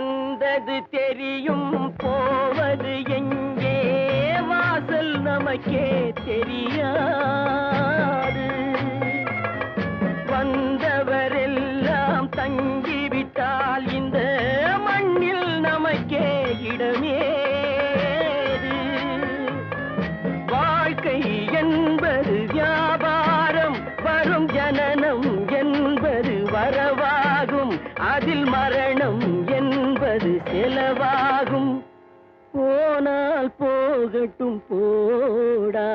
வந்தது தெரியும் போவது எங்கே? வாசல் நமக்கே தெரியாது. வந்தவரெல்லாம் தங்கிவிட்டால் இந்த மண்ணில் நமக்கே இடமே வாழ்க்கை போகட்டும் போடா.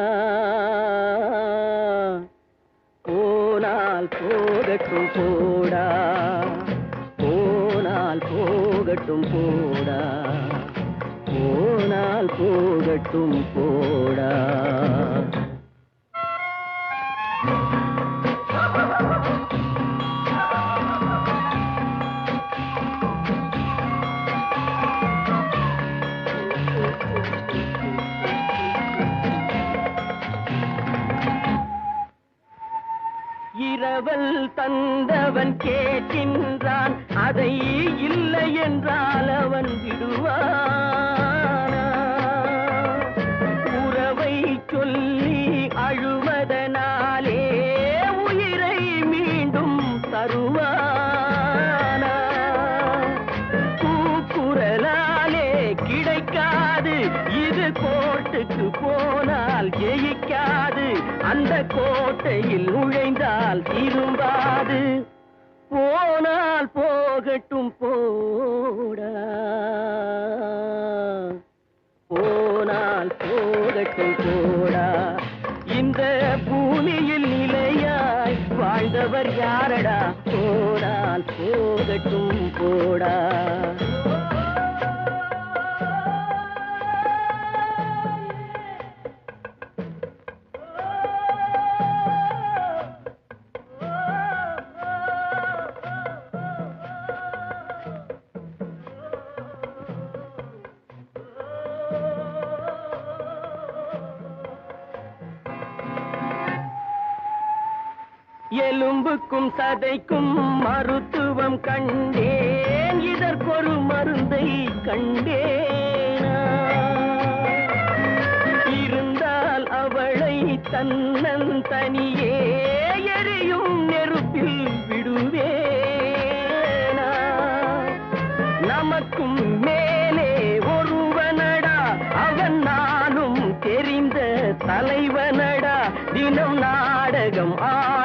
போனால் போகட்டும் போடா. போனால் போகட்டும் போடா. போனால் போகட்டும் போடா. இரவல் தந்தவன் கேட்கின்றான். அதை இல்லை என்றால் அவன் விடுவான். அந்த கோட்டையில் நுழைந்தால் திரும்பாது போனால் போகட்டும் போடா. போனால் போகட்டும் போடா. இந்த பூமியில் நிலையாய் வாழ்ந்தவர் யாரடா? போனால் போகட்டும் போடா. எலும்புக்கும் சதைக்கும் மருத்துவம் கண்டேன். இதற்கொரு மருந்தை கண்டேனா. இருந்தால் அவளை தன்னன் தனியே எரியும் நெருப்பில் விடுவேனா. நமக்கும் மேலே ஒருவனடா அவன் நானும் தெரிந்த தலைவனடா. தினம் நாடகம் ஆ